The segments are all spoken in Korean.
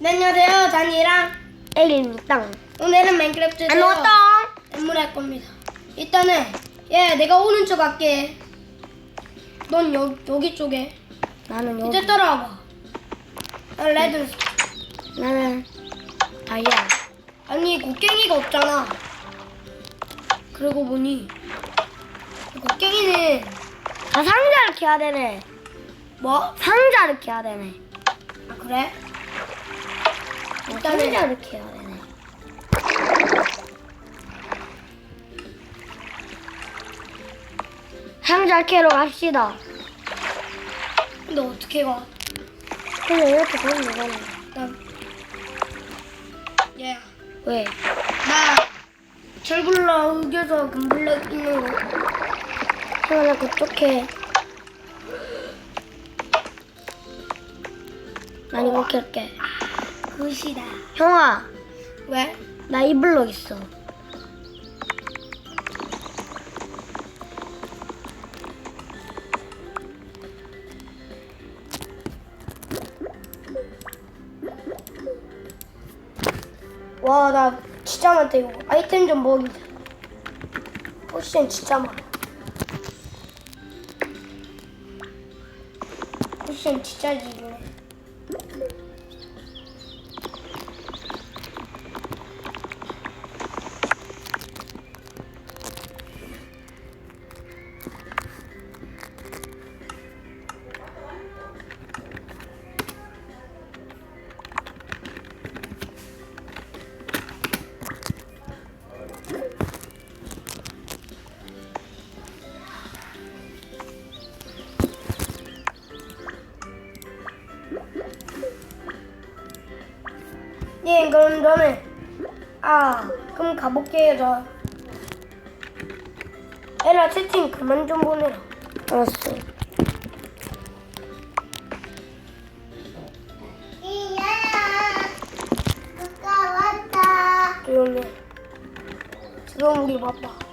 네, 안녕하세요. 다니랑 엘리입니다. 오늘은 마인크래프트 안녕하다. 엠물 할 겁니다. 일단은 얘 내가 오른쪽 갈게. 넌 여, 여기 쪽에. 나는 여기. 이제 따라와봐. 난 레드. 나는 다이아. 아니 곡괭이가 없잖아. 그러고 보니 곡괭이는 아 상자를 캐야 되네. 뭐? 상자를 캐야 되네. 아 그래? 상자를 캐야 되네. 상자 캐러 갑시다. 근데 어떻게 가? 근데 이렇게 되면 되잖아. 나 얘. 왜? 나 철굴러 우겨서 금블럭 있는 거. 형아 그쪽 캐. 난 이거 캘게. 굿이다. 형아, 왜? 나 이 블럭 있어. 와, 나 진짜 많다, 이거. 아이템 좀 먹이자. 포션 진짜 많아. 포션 진짜 지네. 예, 그럼 저는, 아, 그럼 가볼게요, 저. 에라, 채팅 그만 좀 보내라. 알았어. 조용히 해. 지금 우리 바빠.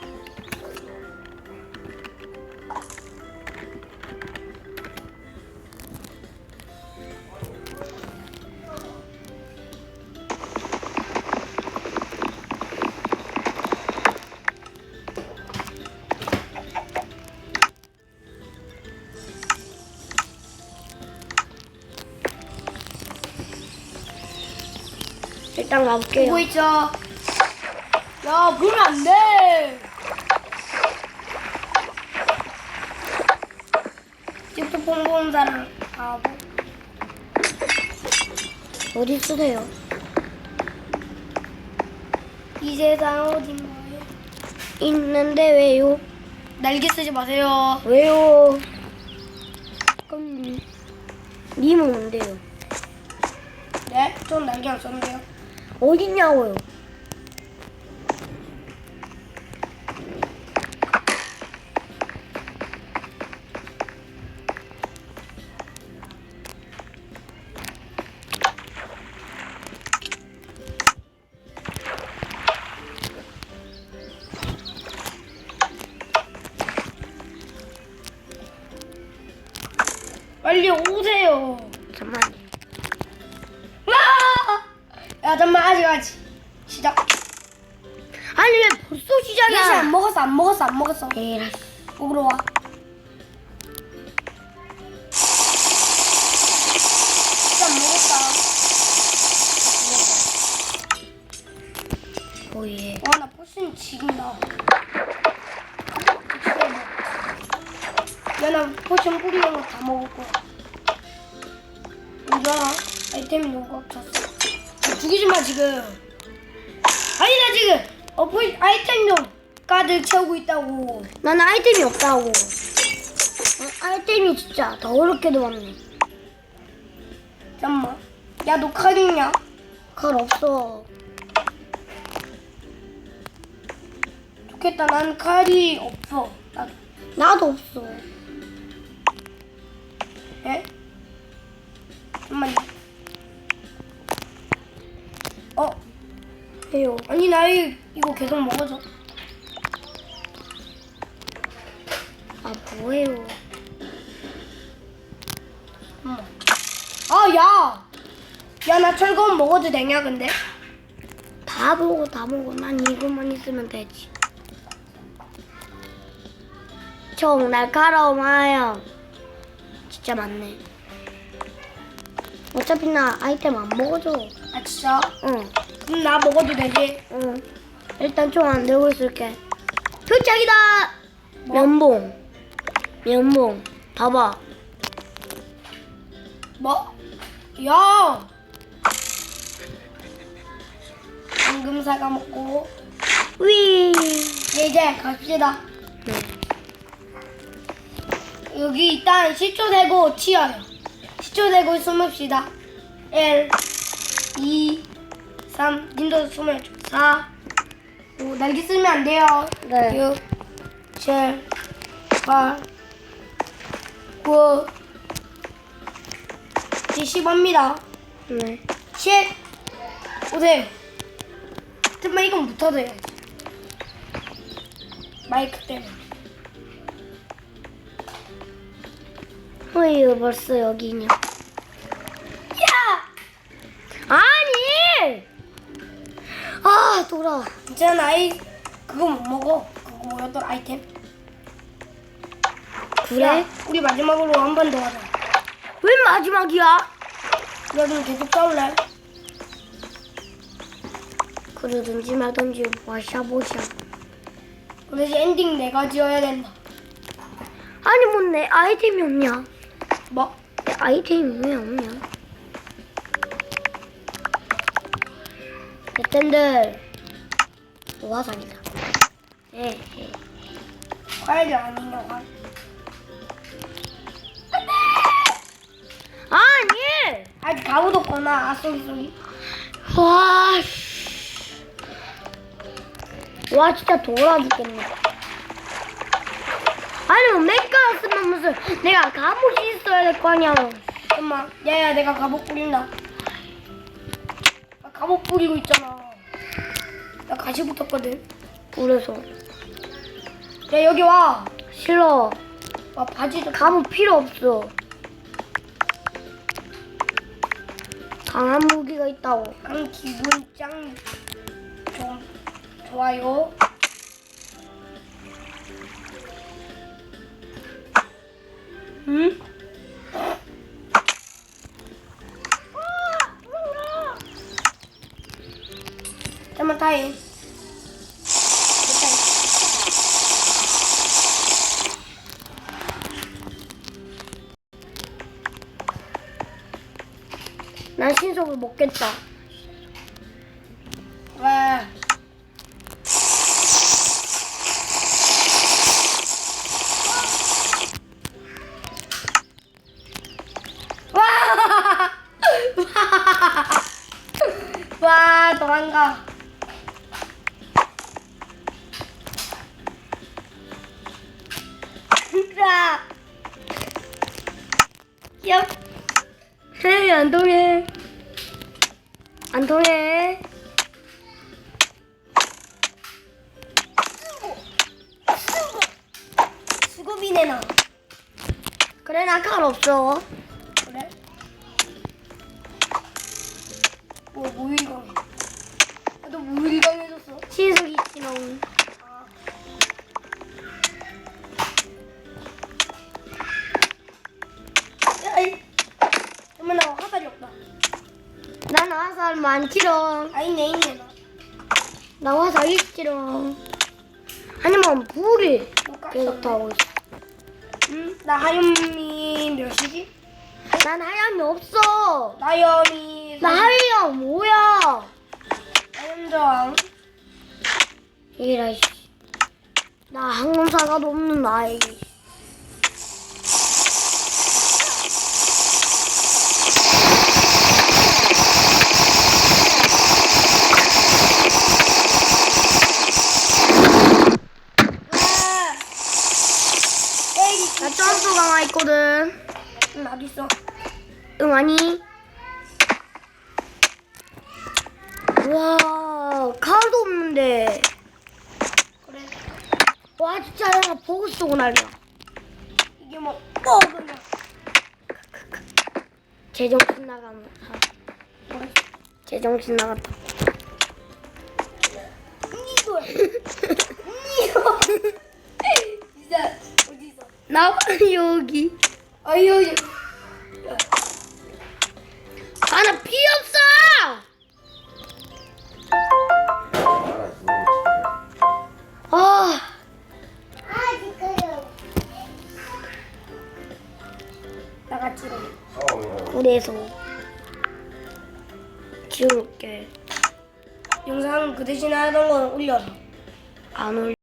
가볼게요. 보고 있죠? 야, 보면 안 돼! 집도폰 보는 사람 바보. 어디 쓰세요? 이 세상 어딘가에 있는데 왜요? 날개 쓰지 마세요. 왜요? 그럼 님은 뭔데요? 네? 전 날개 안 썼는데요. 어딨냐고요? 빨리 오세요. 와! 야, 잠만 아직 아직. 시작. 아니 왜 벌써 시작이야? 안 먹었어, 안 먹었어, 안 먹었어. 에라. 먹으러 와. 진짜 안 먹었다. 오예. 와, 나 포션 지금 나. 야, 나 포션 뿌리는 거 다 먹을 거야. 뭐야? 아이템이 너무 꽉 찼어. 야, 죽이지 마, 지금. 아니, 나 지금 어, 포 아이템 좀 가득 채우고 있다고. 난 아이템이 없다고. 어, 아이템이 진짜 더럽게도 많네. 잠깐만. 야, 너 칼 있냐? 칼 없어. 좋겠다. 난 칼이 없어. 나, 나도 없어. 예? 잠깐만 해요. 아니, 나 이, 이거 계속 먹어줘. 아 뭐해요? 잠깐만. 아, 야! 야 나 철검 먹어도 되냐 근데? 다 먹어 다 먹어 난 이것만 있으면 되지 총 날카로움 하염 진짜 많네 어차피 나 아이템 안 먹어줘 아 진짜? 응 그럼 나 먹어도 되지? 응. 일단 총 안 들고 있을게. 표창이다! 뭐? 면봉. 면봉. 봐봐. 뭐? 야! 황금사과 먹고 위. 이제 갑시다. 네. 여기 일단 10초 되고 튀어요. 10초 되고 숨읍시다. 1, 2, 3, 님도 숨어야죠. 4, 5, 날개 쓰면 안 돼요. 네. 6, 7, 8, 9, 이제 10입니다. 네. 10, 오세요. 정말 이건 붙어도 해야지. 마이크 때문에. 어이, 벌써 여기 있냐. 아, 돌아. 괜찮아, 아이, 그거 못 먹어. 그거 뭐였던 아이템? 그래? 야, 우리 마지막으로 한 번 더 하자. 웬 마지막이야? 너는 계속 싸울래? 그러든지 말든지 와샤보샤. 그래서 엔딩 내가 지어야 된다. 아니, 뭐내 아이템이 없냐? 뭐? 내 아이템이 왜 없냐? 여튼들 와사니다. 예, 예. 과일이 아니냐, 과일. 아니! 아직 가구도 없구나. 아, 쏘리, 쏘리. 와, 씨. 와, 진짜 돌아 죽겠네. 아니, 뭐, 맥가 쓰면 무슨, 내가 갑옷이 있어야 될 거 아니야. 잠깐만. 야야, 내가 갑옷 뿌린다. 나 갑옷 뿌리고 있잖아. 나 가시 붙었거든. 그래서. 야, 여기 와. 싫어. 와, 바지도. 갑옷 필요 없어. 강한 무기가 있다고. 강 기분 짱좀 좋아요. 응? 난 신속을 먹겠다. 와. 와! 와, 도망가. 자. 야, 헤이, 안 통해. 안 통해. 수고비네 나. 그래, 나 칼 없어. 그래? 뭐, 무일강. 너 무일강 해줬어? 신속 있지롱. 아이, 잠깐만, 나 화살이 없다. 난 화살 많지롱. 아, 있네, 있네, 나. 나 화살 있지롱. 아니면 불이. 계속 타고 있어. 응? 나 하염이 몇이지? 난 하얀이 없어. 나염이. 나 하얀 뭐야? 하염정. 이라 씨. 나 항공사과도 없는 나이. 아! 나 점프 강화 있거든. 응, 나도 있어. 응 아니. 와 칼도 없는데. 그래. 와 진짜 내가 보고 쏘고 난리야. 이게 뭐, 어, 그냥. 재정 끝나가면. 아, 제정신 나갔다. 이거 이거 어디서 나 여기. 아유 야. 하나 피 없어. 아. 나갔지롱 우리에서 지울게. 영상 그 대신에 하던 건 올려라 안 올.